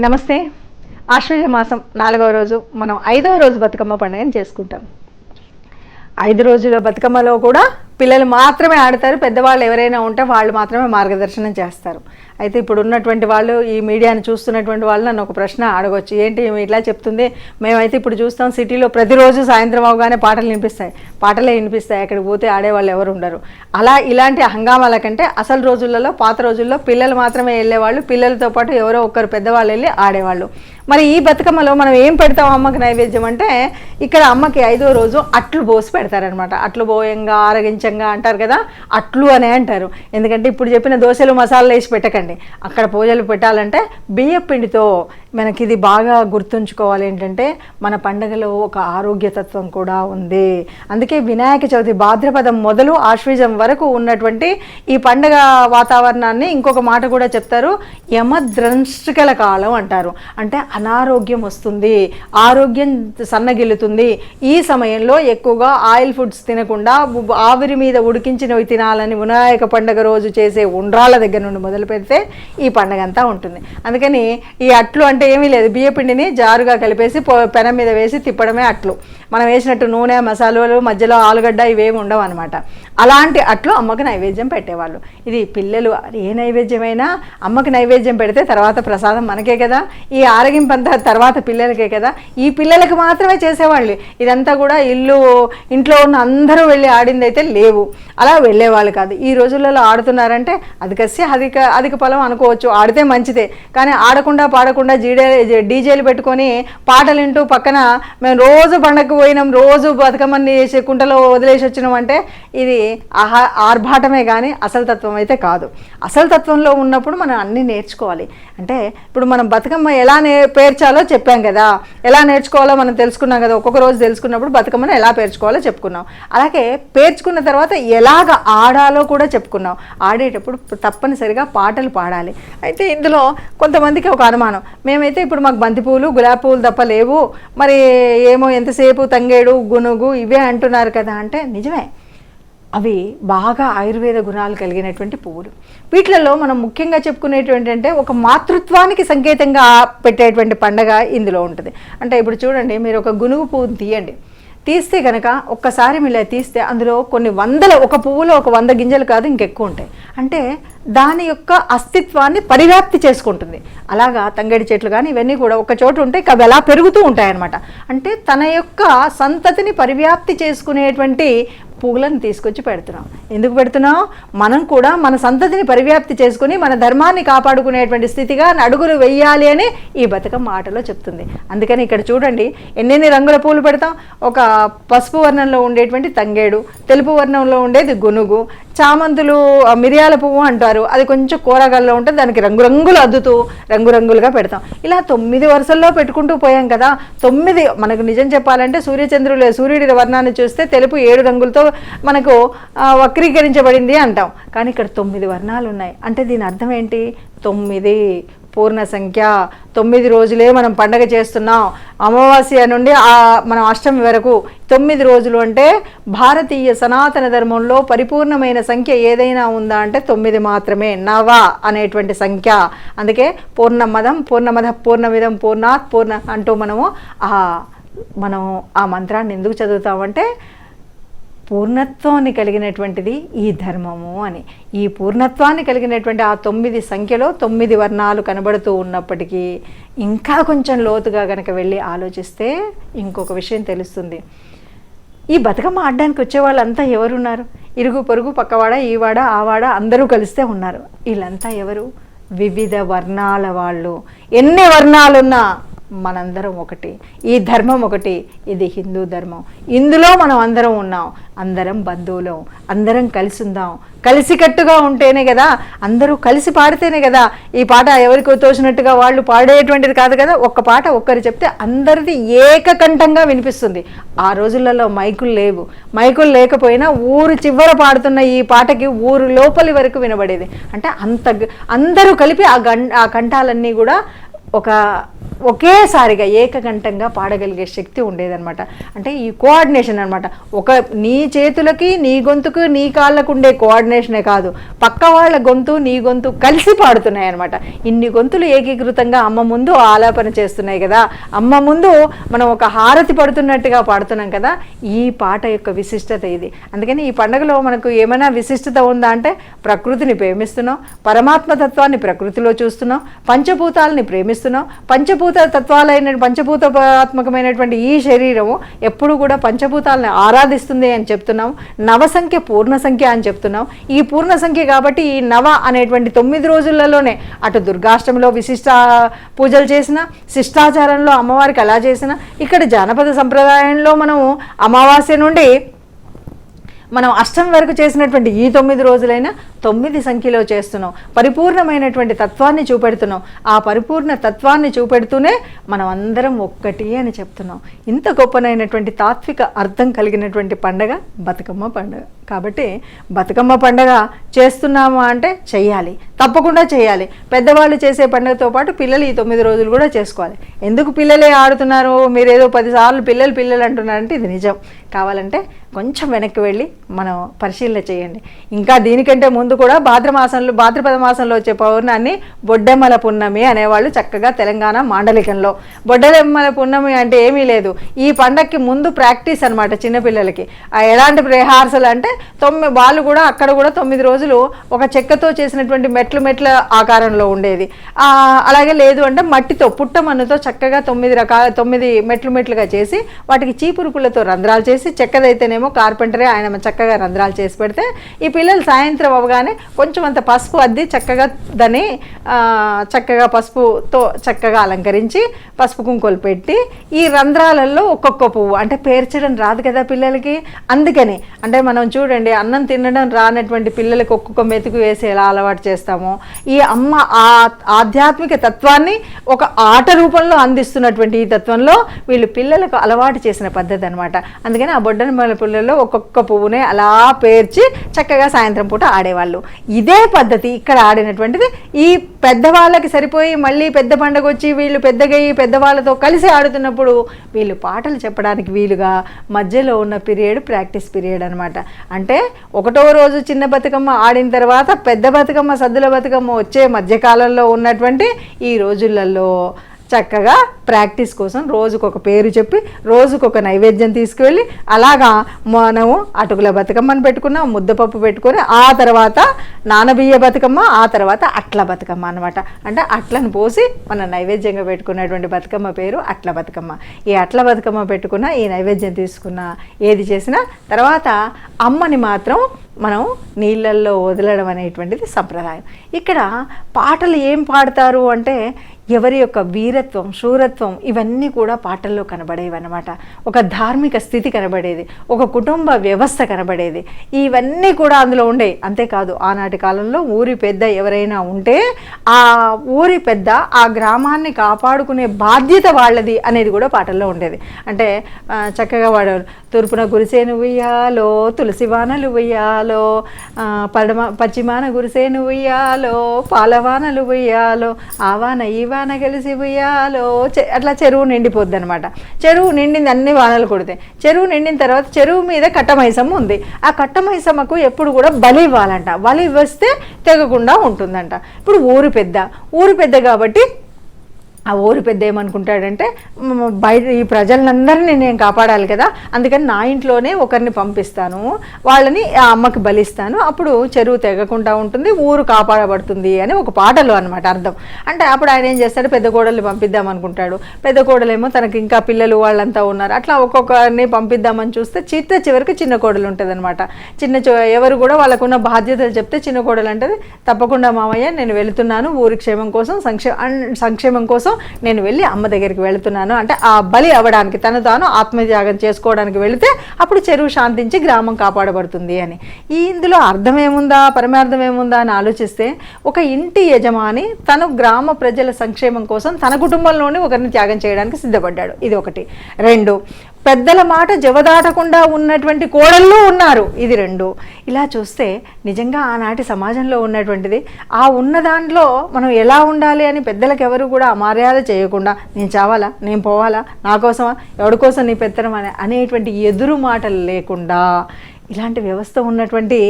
నమస్తే. ఆశ్వజ మాసం నాలుగవ రోజు. మనం ఐదవ రోజు బతుకమ్మ పండుగను చేసుకుంటాం. ఐదు రోజుల బతుకమ్మలో కూడా పిల్లలు మాత్రమే ఆడతారు పెద్దవాళ్ళు ఎవరైనా ఉంటే వాళ్ళు మాత్రమే మార్గదర్శనం చేస్తారు. అయితే ఇప్పుడు ఉన్నటువంటి వాళ్ళు ఈ మీడియాని చూస్తున్నటువంటి వాళ్ళు నన్ను ఒక ప్రశ్న అడగొచ్చు. ఏంటి ఇట్లా చెప్తుంది? మేమైతే ఇప్పుడు చూస్తాం సిటీలో ప్రతిరోజు సాయంత్రం అవగానే పాటలు వినిపిస్తాయి. పాటలే వినిపిస్తాయి అక్కడికి పోతే ఆడేవాళ్ళు ఎవరు ఉండరు. అలా ఇలాంటి హంగామాల కంటే అసలు రోజులలో పాత రోజుల్లో పిల్లలు మాత్రమే వెళ్ళేవాళ్ళు పిల్లలతో పాటు ఎవరో ఒకరు పెద్దవాళ్ళు వెళ్ళి ఆడేవాళ్ళు. మరి ఈ బతుకమ్మలో మనం ఏం పెడతాం అమ్మకి నైవేద్యం అంటే ఇక్కడ అమ్మకి ఐదో రోజు అట్లు పోసి పెడతారనమాట అట్లు పోయంగా ఆరగించంగా అంటారు కదా అట్లు అనే అంటారు. ఎందుకంటే ఇప్పుడు చెప్పిన దోశలు మసాలాలు వేసి పెట్టకండి. అక్కడ పూజలు పెట్టాలంటే బియ్య పిండితో మనకి ఇది బాగా గుర్తుంచుకోవాలి ఏంటంటే మన పండగలో ఒక ఆరోగ్యతత్వం కూడా ఉంది. అందుకే వినాయక చవితి భాద్రపదం మొదలు ఆశ్వీజం వరకు ఉన్నటువంటి ఈ పండగ వాతావరణాన్ని ఇంకొక మాట కూడా చెప్తారు యమద్రంష్టికల కాలం అంటారు. అంటే అనారోగ్యం వస్తుంది ఆరోగ్యం సన్నగిల్లుతుంది. ఈ సమయంలో ఎక్కువగా ఆయిల్ ఫుడ్స్ తినకుండా ఆవిరి మీద ఉడికించినవి తినాలని వినాయక పండగ రోజు చేసే ఉండ్రాళ్ళ దగ్గర నుండి మొదలు పెడితే ఈ పండగ అంతా ఉంటుంది. అందుకని ఈ అట్లు అంటే ఏమీ లేదు. బియ్యపిండిని జారుగా కలిపేసి పెనం మీద వేసి తిప్పడమే అట్లు. మనం వేసినట్టు నూనె మసాలాలు మధ్యలో ఆలుగడ్డ ఇవేమి ఉండవు అనమాట అలాంటి అట్లు అమ్మకు నైవేద్యం పెట్టేవాళ్ళు. ఇది పిల్లలు ఏ నైవేద్యమైనా అమ్మకి నైవేద్యం పెడితే తర్వాత ప్రసాదం మనకే కదా. ఈ ఆరగింపంతా తర్వాత పిల్లలకే కదా. ఈ పిల్లలకి మాత్రమే చేసేవాళ్ళు. ఇదంతా కూడా ఇల్లు ఇంట్లో ఉన్న అందరూ వెళ్ళి ఆడిందైతే లేవు. అలా వెళ్ళేవాళ్ళు కాదు. ఈ రోజులలో ఆడుతున్నారంటే అది కసి అధిక అధిక ఫలం అనుకోవచ్చు. ఆడితే మంచిదే. కానీ ఆడకుండా పాడకుండా జీడే డీజేలు పెట్టుకొని పాటలు వింటూ పక్కన మేము రోజు పండగకు పోయినాం రోజు బతుకమ్మని కుంటలో వదిలేసి వచ్చినాం అంటే ఇది ఆహా ఆర్భాటమే కానీ అసలు తత్వం అయితే కాదు. అసలు తత్వంలో ఉన్నప్పుడు మనం అన్నీ నేర్చుకోవాలి. అంటే ఇప్పుడు మనం బతుకమ్మ ఎలా నే పేర్చాలో చెప్పాం కదా. ఎలా నేర్చుకోవాలో మనం తెలుసుకున్నాం కదా. ఒక్కొక్క రోజు తెలుసుకున్నప్పుడు బతుకమ్మను ఎలా పేర్చుకోవాలో చెప్పుకున్నాం. అలాగే పేర్చుకున్న తర్వాత ఎలాగ ఆడాలో కూడా చెప్పుకున్నాం. ఆడేటప్పుడు తప్పనిసరిగా పాటలు పాడాలి. అయితే ఇందులో కొంతమందికి ఒక అనుమానం. మేమైతే ఇప్పుడు మాకు బంతిపూలు గులాబీ పువ్వులు తప్ప లేవు. మరి ఏమో ఎంతసేపు తంగేడు గునుగు ఇవే అంటున్నారు కదా అంటే నిజమే. అవి బాగా ఆయుర్వేద గుణాలు కలిగినటువంటి పువ్వులు. వీటిలలో మనం ముఖ్యంగా చెప్పుకునేటువంటి అంటే ఒక మాతృత్వానికి సంకేతంగా పెట్టేటువంటి పండగ ఇందులో ఉంటుంది. అంటే ఇప్పుడు చూడండి మీరు ఒక గునుగు పువ్వుని తీయండి. తీస్తే కనుక ఒక్కసారి మీరు తీస్తే అందులో కొన్ని వందల ఒక పువ్వులో ఒక వంద గింజలు కాదు ఇంకెక్కువ ఉంటాయి. అంటే దాని యొక్క అస్తిత్వాన్ని పరివ్యాప్తి చేసుకుంటుంది. అలాగా తంగడి చెట్లు కానీ ఇవన్నీ కూడా ఒక చోట ఉంటే అవి అలా పెరుగుతూ ఉంటాయన్నమాట. అంటే తన యొక్క సంతతిని పరివ్యాప్తి చేసుకునేటువంటి పువ్వులను తీసుకొచ్చి పెడుతున్నాం. ఎందుకు పెడుతున్నాం? మనం కూడా మన సంతతిని పరివ్యాప్తి చేసుకుని మన ధర్మాన్ని కాపాడుకునేటువంటి స్థితిగా అడుగులు వెయ్యాలి అని ఈ బతుకమ్మ ఆటలో చెప్తుంది. అందుకని ఇక్కడ చూడండి ఎన్నెన్ని రంగుల పూలు పెడతాం? ఒక పసుపు వర్ణంలో ఉండేటువంటి తంగేడు తెలుపు వర్ణంలో ఉండేది గునుగు చామంతులు మిరియాల పువ్వు అంటారు. అది కొంచెం కూరగాయల్లో ఉంటే దానికి రంగురంగులు అద్దుతూ రంగురంగులుగా పెడతాం. ఇలా తొమ్మిది వరుసల్లో పెట్టుకుంటూ పోయాం కదా. తొమ్మిది మనకు నిజం చెప్పాలంటే సూర్యచంద్రులు సూర్యుడి వర్ణాన్ని చూస్తే తెలుపు ఏడు రంగులతో మనకు వక్రీకరించబడింది అంటాం. కానీ ఇక్కడ తొమ్మిది వర్ణాలు ఉన్నాయి. అంటే దీని అర్థం ఏంటి? తొమ్మిది పూర్ణ సంఖ్య తొమ్మిది రోజులే మనం పండగ చేస్తున్నాం. అమావాస్య నుండి మన మనం అష్టమి వరకు. తొమ్మిది రోజులు అంటే భారతీయ సనాతన ధర్మంలో పరిపూర్ణమైన సంఖ్య ఏదైనా ఉందా అంటే తొమ్మిది మాత్రమే. నవ అనేటువంటి సంఖ్య. అందుకే పూర్ణమదం పూర్ణమద పూర్ణమిదం పూర్ణాత్ పూర్ణ అంటూ మనము ఆ మనం ఆ మంత్రాన్ని ఎందుకు చదువుతామంటే పూర్ణత్వాన్ని కలిగినటువంటిది ఈ ధర్మము అని. ఈ పూర్ణత్వాన్ని కలిగినటువంటి ఆ తొమ్మిది సంఖ్యలో తొమ్మిది వర్ణాలు కనబడుతూ ఉన్నప్పటికీ ఇంకా కొంచెం లోతుగా కనుక వెళ్ళి ఆలోచిస్తే ఇంకొక విషయం తెలుస్తుంది. ఈ బతుకమ్మ ఆడడానికి వచ్చే వాళ్ళంతా ఎవరున్నారు? ఇరుగు పొరుగు పక్కవాడ ఈవాడ ఆవాడ అందరూ కలిస్తే ఉన్నారు. వీళ్ళంతా ఎవరు? వివిధ వర్ణాల వాళ్ళు. ఎన్ని వర్ణాలున్నా మనందరం ఒకటి. ఈ ధర్మం ఒకటి ఇది హిందూ ధర్మం. ఇందులో మనం అందరం ఉన్నాం అందరం బంధువులం అందరం కలిసి ఉందాం. కలిసికట్టుగా ఉంటేనే కదా అందరూ కలిసి పాడితేనే కదా ఈ పాట ఎవరికి తోచినట్టుగా వాళ్ళు పాడేటువంటిది కాదు కదా ఒక్క పాట ఒక్కరు చెప్తే అందరిది ఏకకంఠంగా వినిపిస్తుంది. ఆ రోజులలో మైకులు లేవు. మైకులు లేకపోయినా ఊరు చివర పాడుతున్న ఈ పాటకి ఊరు లోపలి వరకు వినబడేది. అంటే అంత అందరూ కలిపి ఆ గం ఆ కంఠాలన్నీ కూడా ఒక ఒకేసారిగా ఏకకంఠంగా పాడగలిగే శక్తి ఉండేదన్నమాట. అంటే ఈ కోఆర్డినేషన్ అనమాట ఒక నీ చేతులకి నీ గొంతుకు నీ కాళ్ళకు ఉండే కోఆర్డినేషనే కాదు. పక్క వాళ్ళ గొంతు నీ గొంతు కలిసి పాడుతున్నాయి అనమాట ఇన్ని గొంతులు ఏకీకృతంగా అమ్మ ముందు ఆలాపన చేస్తున్నాయి కదా. అమ్మ ముందు మనం ఒక హారతి పడుతున్నట్టుగా పాడుతున్నాం కదా. ఈ పాట యొక్క విశిష్టత ఇది. అందుకని ఈ పండుగలో మనకు ఏమైనా విశిష్టత ఉందా అంటే ప్రకృతిని ప్రేమిస్తున్నాం పరమాత్మ తత్వాన్ని ప్రకృతిలో చూస్తున్నాం పంచభూతాలని ప్రేమిస్తున్నాం పంచభూత తత్వాలైన పంచభూతాత్మకమైనటువంటి ఈ శరీరము ఎప్పుడు కూడా పంచభూతాలను ఆరాధిస్తుంది అని చెప్తున్నాం. నవ సంఖ్య పూర్ణ సంఖ్య అని చెప్తున్నాం. ఈ పూర్ణ సంఖ్య కాబట్టి ఈ నవ అనేటువంటి తొమ్మిది రోజులలోనే అటు దుర్గాష్టమిలో విశిష్ట పూజలు చేసిన శిష్టాచారంలో అమ్మవారికి అలా చేసిన ఇక్కడ జానపద సంప్రదాయంలో మనం అమావాస్య నుండి మనం అష్టం వరకు చేసినటువంటి ఈ తొమ్మిది రోజులైనా తొమ్మిది సంఖ్యలో చేస్తున్నాం. పరిపూర్ణమైనటువంటి తత్వాన్ని చూపెడుతున్నాం. ఆ పరిపూర్ణ తత్వాన్ని చూపెడుతూనే మనం అందరం ఒక్కటి అని చెప్తున్నాం. ఇంత గొప్పనైనటువంటి తాత్విక అర్థం కలిగినటువంటి పండగ బతుకమ్మ పండగ. కాబట్టి బతుకమ్మ పండగ చేస్తున్నామా అంటే చేయాలి తప్పకుండా చేయాలి పెద్దవాళ్ళు చేసే పండుగతో పాటు పిల్లలు ఈ తొమ్మిది రోజులు కూడా చేసుకోవాలి. ఎందుకు పిల్లలే ఆడుతున్నారు? మీరేదో పదిసార్లు పిల్లలు పిల్లలు అంటున్నారంటే ఇది నిజం. కావాలంటే కొంచెం వెనక్కి వెళ్ళి మనం పరిశీలన చేయండి. ఇంకా దీనికంటే ముందు కూడా భాద్రమాసంలో భాద్రపద మాసంలో వచ్చే పౌర్ణాన్ని బొడ్డెమ్మల పున్నమి అనేవాళ్ళు చక్కగా తెలంగాణ మాండలికంలో. బొడ్డెమ్మల పున్నమి అంటే ఏమీ లేదు. ఈ పండక్కి ముందు ప్రాక్టీస్ అనమాట చిన్నపిల్లలకి. ఎలాంటి రిహార్సల్ అంటే తొమ్మిది వాళ్ళు కూడా అక్కడ కూడా తొమ్మిది రోజులు ఒక చెక్కతో చేసినటువంటి మెట్లు మెట్ల ఆకారంలో ఉండేది. అలాగే లేదు అంటే మట్టితో పుట్టమన్నుతో చక్కగా తొమ్మిది రకాల తొమ్మిది మెట్లు మెట్లుగా చేసి వాటికి చీపురు రంధ్రాలు చేసి చెక్కదైతేనేమో కార్పెంటరే ఆయన చక్కగా రంధ్రాలు చేసి పెడితే ఈ పిల్లలు సాయంత్రం అవగానే కొంచెం అంత పసుపు అద్ది చక్కగా దాన్ని చక్కగా పసుపుతో చక్కగా అలంకరించి పసుపు కుంకులు పెట్టి ఈ రంధ్రాలలో ఒక్కొక్క పువ్వు. అంటే పేర్చడం రాదు కదా పిల్లలకి? అందుకని అంటే మనం చూడండి అన్నం తినడం రానటువంటి పిల్లలకి ఒక్కొక్క మెతుకు వేసి ఎలా అలవాటు చేస్తామో ఈ అమ్మ ఆ ఆధ్యాత్మిక తత్వాన్ని ఒక ఆట రూపంలో అందిస్తున్నటువంటి ఈ తత్వంలో వీళ్ళు పిల్లలకు అలవాటు చేసిన పద్ధతి అనమాట అందుకని ఆ బొడ్డన పిల్లల్లో ఒక్కొక్క పువ్వునే అలా పేర్చి చక్కగా సాయంత్రం పూట ఆడేవాళ్ళు. ఇదే పద్ధతి ఇక్కడ ఆడినటువంటిది. ఈ పెద్దవాళ్ళకి సరిపోయి మళ్ళీ పెద్ద పండగ వచ్చి వీళ్ళు పెద్దగా ఈ పెద్దవాళ్ళతో కలిసి ఆడుతున్నప్పుడు వీళ్ళు పాటలు చెప్పడానికి వీలుగా మధ్యలో ఉన్న పీరియడ్ ప్రాక్టీస్ పీరియడ్ అనమాట అంటే ఒకటో రోజు చిన్న బతుకమ్మ ఆడిన తర్వాత పెద్ద బతుకమ్మ సద్దుల బతుకమ్మ వచ్చే మధ్యకాలంలో ఉన్నటువంటి ఈ రోజులలో చక్కగా ప్రాక్టీస్ కోసం రోజుకొక పేరు చెప్పి రోజుకొక నైవేద్యం తీసుకువెళ్ళి అలాగా మనము అటుకుల బతుకమ్మను పెట్టుకున్నాం ముద్దపప్పు పెట్టుకొని ఆ తర్వాత నానబియ్య బతుకమ్మ ఆ తర్వాత అట్ల బతుకమ్మ అనమాట అంటే అట్లను పోసి మన నైవేద్యంగా పెట్టుకున్నటువంటి బతుకమ్మ పేరు అట్ల బతుకమ్మ. ఈ అట్ల బతుకమ్మ పెట్టుకున్న ఈ నైవేద్యం తీసుకున్న ఏది చేసినా తర్వాత అమ్మని మాత్రం మనం నీళ్ళల్లో వదలడం అనేటువంటిది సంప్రదాయం. ఇక్కడ పాటలు ఏం పాడతారు అంటే ఎవరి యొక్క వీరత్వం శూరత్వం ఇవన్నీ కూడా పాటల్లో కనబడేవి అనమాట ఒక ధార్మిక స్థితి కనబడేది ఒక కుటుంబ వ్యవస్థ కనబడేది. ఇవన్నీ కూడా అందులో ఉండేవి అంతేకాదు ఆనాటి కాలంలో ఊరి పెద్ద ఎవరైనా ఉంటే ఆ ఊరి పెద్ద ఆ గ్రామాన్ని కాపాడుకునే బాధ్యత వాళ్ళది అనేది కూడా పాటల్లో ఉండేది. అంటే చక్కగా వాడేవారు తూర్పున గురిసేను ఉయ్యాలో తులసి వానలు ఉయ్యాలో పడమ పశ్చిమాన గురిసేను ఉయ్యాలో పాలవానలు ఉయ్యాలో ఆ వాన ఈ వాన కలిసి ఉయ్యాలో. చె- అట్లా చెరువు నిండిపోద్ది అనమాట చెరువు నిండింది అన్ని వానలు కొడితే. చెరువు నిండిన తర్వాత చెరువు మీద కట్టమైసమ్మ ఉంది. ఆ కట్టమైసమ్మకు ఎప్పుడు కూడా బలి ఇవ్వాలంట. బలి ఇవ్వస్తే తెగకుండా ఉంటుందంట. ఇప్పుడు ఊరు పెద్ద. ఊరు పెద్ద కాబట్టి ఆ ఊరు పెద్ద ఏమనుకుంటాడంటే బయట ఈ ప్రజలందరినీ నేను కాపాడాలి కదా అందుకని నా ఇంట్లోనే ఒకరిని పంపిస్తాను వాళ్ళని ఆ అమ్మకి బలిస్తాను అప్పుడు చెరువు తెగకుండా ఉంటుంది ఊరు కాపాడబడుతుంది అని ఒక పాటలో అనమాట అర్థం. అంటే అప్పుడు ఆయన ఏం చేస్తాడు పెద్ద కోడల్ని పంపిద్దాం అనుకుంటాడు. పెద్ద కోడలేమో తనకి ఇంకా పిల్లలు వాళ్ళంతా ఉన్నారు. అట్లా ఒక్కొక్కరిని పంపిద్దామని చూస్తే చిత్త చివరికి చిన్న కోడలు ఉంటుంది అనమాట చిన్న చో- ఎవరు కూడా వాళ్ళకున్న బాధ్యతలు చెప్తే చిన్న కోడలు అంటే తప్పకుండా మామయ్య నేను వెళుతున్నాను ఊరి క్షేమం కోసం సంక్షేమ సంక్షేమం కోసం నేను వెళ్ళి అమ్మ దగ్గరికి వెళుతున్నాను. అంటే ఆ బలి అవ్వడానికి తను తాను ఆత్మత్యాగం చేసుకోవడానికి వెళితే అప్పుడు చెరువు శాంతించి గ్రామం కాపాడబడుతుంది అని. ఈ ఇందులో అర్థం ఏముందా పరమార్థం ఏముందా అని ఆలోచిస్తే ఒక ఇంటి యజమాని తను గ్రామ ప్రజల సంక్షేమం కోసం తన కుటుంబంలోనే ఒకరిని త్యాగం చేయడానికి సిద్ధపడ్డాడు. ఇది ఒకటి. రెండు పెద్దల మాట జవదాటకుండా ఉన్నటువంటి కోడళ్ళు ఉన్నారు. ఇది రెండు. ఇలా చూస్తే నిజంగా ఆనాటి సమాజంలో ఉన్నటువంటిది ఆ ఉన్న దాంట్లో మనం ఎలా ఉండాలి అని పెద్దలకు ఎవరు కూడా అమర్యాద చేయకుండా నేను చావాలా? నేను పోవాలా? నా కోసమా? ఎవరి కోసం నీ పెత్తనం? అనే అనేటువంటి ఎదురు మాటలు లేకుండా ఇలాంటి వ్యవస్థ ఉన్నటువంటి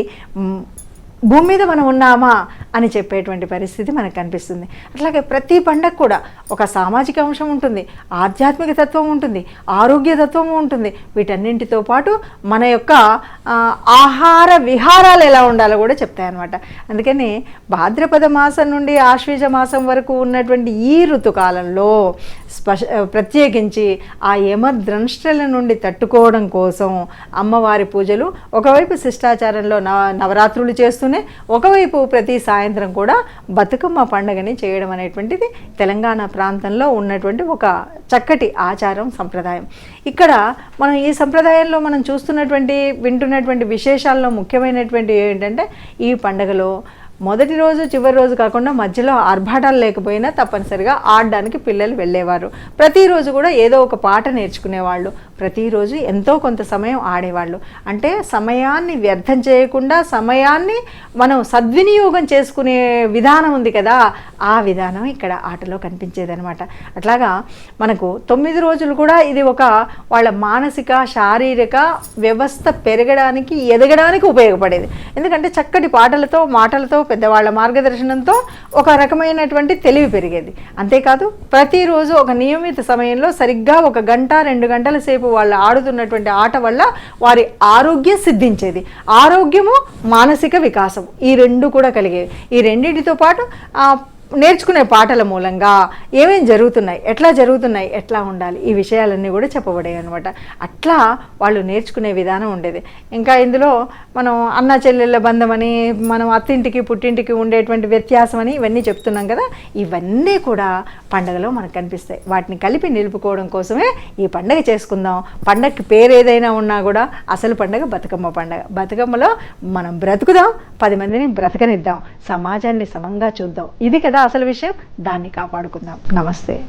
భూమి మీద మనం ఉన్నామా అని చెప్పేటువంటి పరిస్థితి మనకు కనిపిస్తుంది. అట్లాగే ప్రతి పండగ కూడా ఒక సామాజిక అంశం ఉంటుంది ఆధ్యాత్మిక తత్వం ఉంటుంది ఆరోగ్య తత్వం ఉంటుంది. వీటన్నింటితో పాటు మన యొక్క ఆహార విహారాలు ఎలా ఉండాలో కూడా చెప్తాయన్నమాట. అందుకని భాద్రపద మాసం నుండి ఆశ్వీజ మాసం వరకు ఉన్నటువంటి ఈ ఋతుకాలంలో స్పష ప్రత్యేకించి ఆ యమద్రంష్టల నుండి తట్టుకోవడం కోసం అమ్మవారి పూజలు ఒకవైపు శిష్టాచారంలో నవ నవరాత్రులు చేస్తూనే ఒకవైపు ప్రతి సాయంత్రం కూడా బతుకమ్మ పండుగని చేయడం అనేటువంటిది తెలంగాణ ప్రాంతంలో ఉన్నటువంటి ఒక చక్కటి ఆచారం సంప్రదాయం. ఇక్కడ మనం ఈ సంప్రదాయంలో మనం చూస్తున్నటువంటి వింటున్నటువంటి విశేషాల్లో ముఖ్యమైనటువంటి ఏంటంటే ఈ పండుగలో మొదటి రోజు చివరి రోజు కాకుండా మధ్యలో ఆర్భాటాలు లేకపోయినా తప్పనిసరిగా ఆడడానికి పిల్లలు వెళ్ళేవారు. ప్రతిరోజు కూడా ఏదో ఒక పాట నేర్చుకునేవాళ్ళు. ప్రతిరోజు ఎంతో కొంత సమయం ఆడేవాళ్ళు. అంటే సమయాన్ని వ్యర్థం చేయకుండా సమయాన్ని మనం సద్వినియోగం చేసుకునే విధానం ఉంది కదా ఆ విధానం ఇక్కడ ఆటలో కనిపించేదనమాట అట్లాగా మనకు తొమ్మిది రోజులు కూడా ఇది ఒక వాళ్ళ మానసిక శారీరక వ్యవస్థ పెరగడానికి ఎదగడానికి ఉపయోగపడేది. ఎందుకంటే చక్కటి పాటలతో మాటలతో పెద్దవాళ్ళ మార్గదర్శనంతో ఒక రకమైనటువంటి తెలివి పెరిగేది. అంతేకాదు ప్రతిరోజు ఒక నియమిత సమయంలో సరిగ్గా ఒక గంట రెండు గంటల సేపు వాళ్ళు ఆడుతున్నటువంటి ఆట వల్ల వారి ఆరోగ్యం సిద్ధించేది. ఆరోగ్యము మానసిక వికాసం ఈ రెండు కూడా కలిగేవి. ఈ రెండింటితో పాటు నేర్చుకునే పాటల మూలంగా ఏమేం జరుగుతున్నాయి ఎట్లా జరుగుతున్నాయి ఎట్లా ఉండాలి ఈ విషయాలన్నీ కూడా చెప్పబడాయి అనమాట అట్లా వాళ్ళు నేర్చుకునే విధానం ఉండేది. ఇంకా ఇందులో మనం అన్న చెల్లెళ్ళ బంధం అని మనం అత్తింటికి పుట్టింటికి ఉండేటువంటి వ్యత్యాసం అని ఇవన్నీ చెప్తున్నాం కదా ఇవన్నీ కూడా పండగలో మనకు కనిపిస్తాయి. వాటిని కలిపి నిలుపుకోవడం కోసమే ఈ పండగ చేసుకుందాం. పండగకి పేరు ఏదైనా ఉన్నా కూడా అసలు పండగ బతుకమ్మ పండగ. బతుకమ్మలో మనం బ్రతుకుదాం పది మందిని బ్రతకనిద్దాం సమాజాన్ని సమంగా చూద్దాం. ఇది కదా అసలు విషయం దాన్ని కాపాడుకుందాం. నమస్తే.